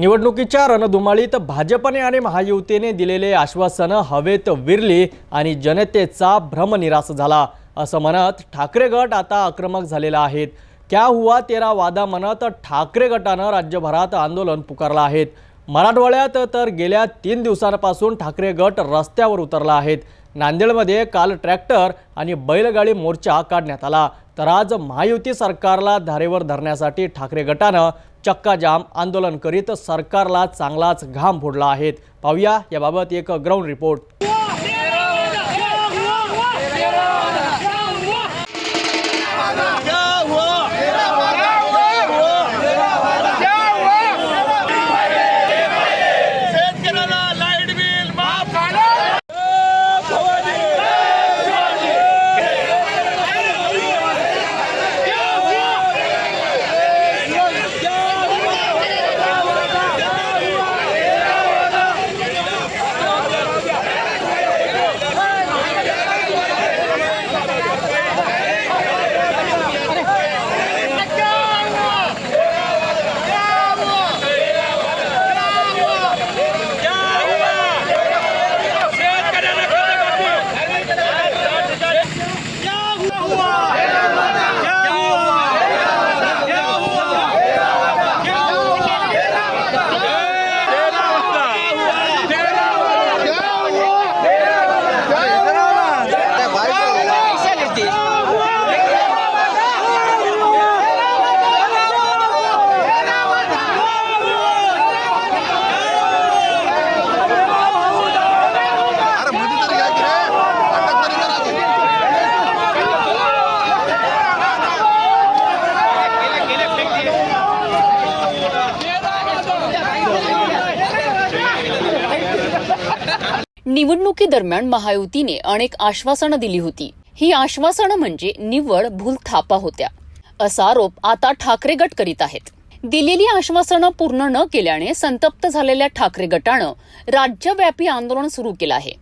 निवडणुकीच्या रणधुमाळीत भाजपने आणि महायुतीने दिलेले आश्वासनं हवेत विरली आणि जनतेचा भ्रमनिरास झाला असं म्हणत ठाकरे गट आता आक्रमक झालेला आहेत क्या हुआ तेरा वादा म्हणत ठाकरे गटानं राज्यभरात आंदोलन पुकारलं आहेत मराठवाड्यात तर गेल्या तीन दिवसांपासून ठाकरे गट रस्त्यावर उतरला आहेत नांदेडमध्ये काल ट्रॅक्टर आणि बैलगाडी मोर्चा काढण्यात आला तर आज महायुती सरकारला धारेवर धरण्यासाठी ठाकरे गटानं चक्काजाम आंदोलन करीत सरकारला चांगलाच घाम फोडला आहेत पाहूया याबाबत एक ग्राउंड रिपोर्ट निवडणुकीदरम्यान महायुतीने अनेक आश्वासनं दिली होती. ही आश्वासनं म्हणजे निव्वळ भूल थापा होत्या. असा आरोप आता ठाकरे गट करीत आहेत. दिलेली आश्वासनं पूर्ण न केल्याने संतप्त झालेल्या ठाकरे गटानं राज्यव्यापी आंदोलन सुरू केलं आहे.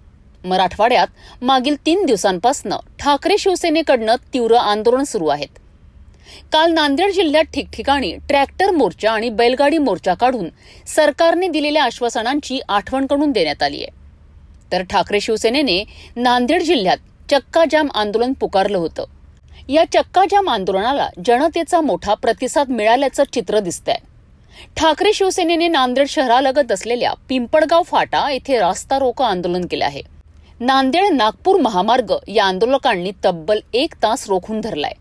मराठवाड्यात मागील तीन दिवसांपासून ठाकरे शिवसेनेकडनं तीव्र आंदोलन सुरू आहेत. काल नांदेड जिल्ह्यात ठिकठिकाणी ट्रॅक्टर मोर्चा आणि बैलगाडी मोर्चा काढून सरकारने दिलेल्या आश्वासनांची आठवण करून देण्यात आली आहे. तर ठाकरे शिवसेनेने नांदेड जिल्ह्यात चक्काजाम आंदोलन पुकारलं होतं. या चक्काजाम आंदोलनाला जनतेचा मोठा प्रतिसाद मिळाल्याचं चित्र दिसतंय. ठाकरे शिवसेनेने नांदेड शहरालगत असलेल्या पिंपळगाव फाटा येथे रास्ता रोको आंदोलन केलं आहे. नांदेड नागपूर महामार्ग या आंदोलकांनी तब्बल एक तास रोखून धरलाय.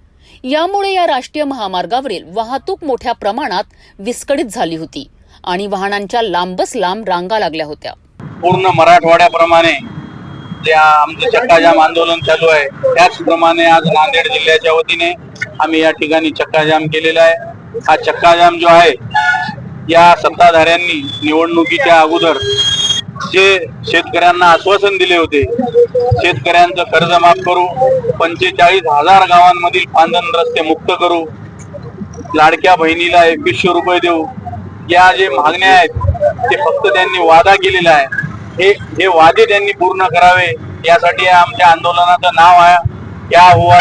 यामुळे या राष्ट्रीय महामार्गावरील वाहतूक मोठ्या प्रमाणात विस्कळीत झाली होती आणि वाहनांच्या लांबच लांब रांगा लागल्या होत्या. पूर्ण मराठवाड्याप्रमाणे जे आमचं चक्काजाम आंदोलन चालू आहे त्याचप्रमाणे आज नांदेड जिल्ह्याच्या वतीने आम्ही या ठिकाणी चक्काजाम केलेला आहे. हा चक्काजाम जो आहे या सत्ताधाऱ्यांनी निवडणुकीच्या अगोदर जे शेतकऱ्यांना आश्वासन दिले होते शेतकऱ्यांचं कर्ज माफ करू पंचेचाळीस हजार गावांमधील पांधन रस्ते मुक्त करू लाडक्या बहिणीला एकवीसशे रुपये देऊ या जे मागण्या आहेत ते फक्त त्यांनी वादा केलेला आहे. हे हे वादे त्यांनी पूर्ण करावे यासाठी आमच्या आंदोलनाचं नाव आहे. त्या हुआ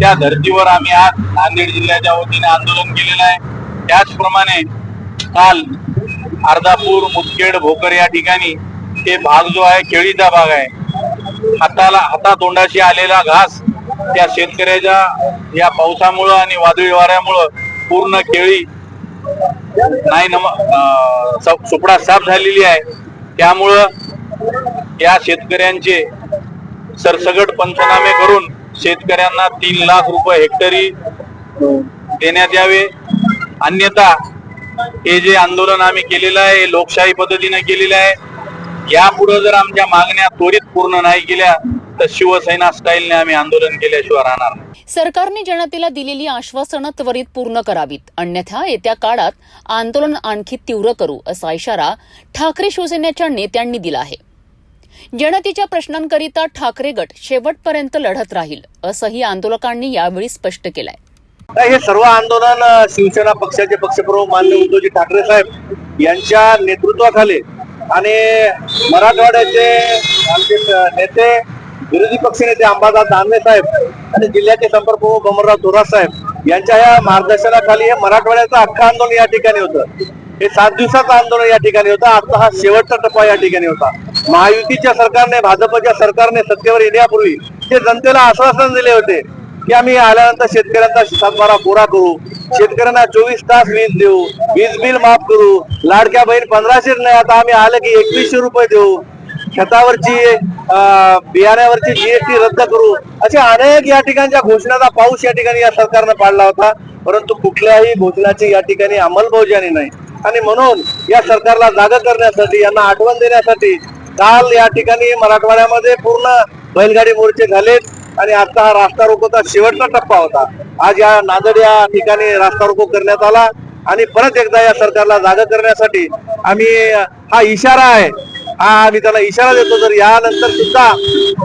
त्या धर्तीवर आम्ही आज नांदेड जिल्ह्याच्या वतीने आंदोलन केलेलं आहे. त्याचप्रमाणे काल अर्धापूर मुदखेड भोकर या ठिकाणी ते भाग जो आहे केळीचा भाग आहे. हाताला हातातोंडाशी आलेला घास त्या शेतकऱ्याच्या या पावसामुळं आणि वादळी वाऱ्यामुळं पूर्ण केळी नाही नम सुपडा साफ झालेली आहे. त्यामुळं या शेतकऱ्यांचे सरसगट पंचनामे करून शेतकऱ्यांना तीन लाख रुपये हेक्टरी देण्यात यावे. अन्यथा हे जे आंदोलन आम्ही केलेलं आहे हे लोकशाही पद्धतीने केलेलं आहे यापुढे जर आमच्या मागण्या त्वरित पूर्ण नाही केल्या शिवसेना स्टाईलने आम्ही आंदोलन केल्याशिवाय राहणार नाही. सरकारने जनतेला दिलेली आश्वासनं त्वरित पूर्ण करावीत. अन्यथा येत्या काळात आंदोलन आणखी तीव्र करू असा इशारा ठाकरे शिवसेनेच्या नेत्यांनी दिला आहे. जनतेच्या प्रश्नांकरिता ठाकरे गट शेवटपर्यंत लढत राहील असंही आंदोलकांनी यावेळी स्पष्ट केलंय. हे सर्व आंदोलन शिवसेना पक्षाचे पक्षप्रमुख मान्य उद्धवजी ठाकरे साहेब यांच्या नेतृत्वाखाली आणि मराठवाड्याचे आमचे नेते विरोधी पक्षनेते अंबादास दानवे साहेब आणि जिल्ह्याचे संपर्कप्रमुख प्रमुख अमरराव थोरात साहेब यांच्या या मार्गदर्शनाखाली हे मराठवाड्याचं अख्खं आंदोलन या ठिकाणी होतं. हे सात दिवसाचं आंदोलन या ठिकाणी होतं. आता हा शेवटचा टप्पा या ठिकाणी होता. महायुतीच्या सरकारने भाजपच्या सरकारने सत्तेवर येण्यापूर्वी ते जनतेला आश्वासन दिले होते की आम्ही आल्यानंतर शेतकऱ्यांचा सातबारा कोरा करू शेतकऱ्यांना चोवीस तास वीज देऊ वीज बिल माफ करू लाडक्या बहीण पंधराशे नाही. आता आम्ही आलं की एकवीसशे रुपये देऊ. खतावरची बियाण्यावरची जीएसटी रद्द करू अशा अनेक या ठिकाणच्या घोषणाचा पाऊस या ठिकाणी या सरकारनं पाडला होता. परंतु कुठल्याही घोषणाची या ठिकाणी अंमलबजावणी नाही. आणि म्हणून या सरकारला जागा करण्यासाठी यांना आठवण देण्यासाठी काल या ठिकाणी मराठवाड्यामध्ये पूर्ण बैलगाडी मोर्चे झालेत आणि आता हा रास्ता रोकोचा शेवटचा टप्पा होता. आज या नांदेड या ठिकाणी रास्ता रोको करण्यात आला आणि परत एकदा या सरकारला जागा करण्यासाठी आम्ही हा इशारा आहे हा आम्ही त्याला इशारा देतो जर यानंतर सुद्धा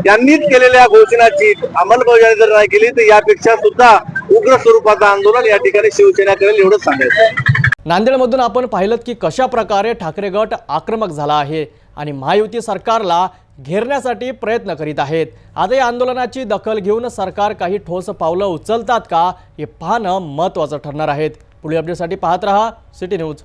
त्यांनीच केलेल्या घोषणाची अंमलबजावणी जर नाही केली तर यापेक्षा सुद्धा उग्र स्वरूपाचं आंदोलन या ठिकाणी शिवसेना करेल एवढंच सांगायचं नांदेडमधून आपण पाहिलं की कशा प्रकारे ठाकरे गट आक्रमक झाला आहे आणि महायुती सरकारला घेरण्यासाठी प्रयत्न करीत आहेत. आता या आंदोलनाची दखल घेऊन सरकार काही ठोस पावलं उचलतात का हे पाहणं महत्त्वाचं ठरणार आहेत. पुढील अपडेटसाठी पाहत रहा सिटी न्यूज.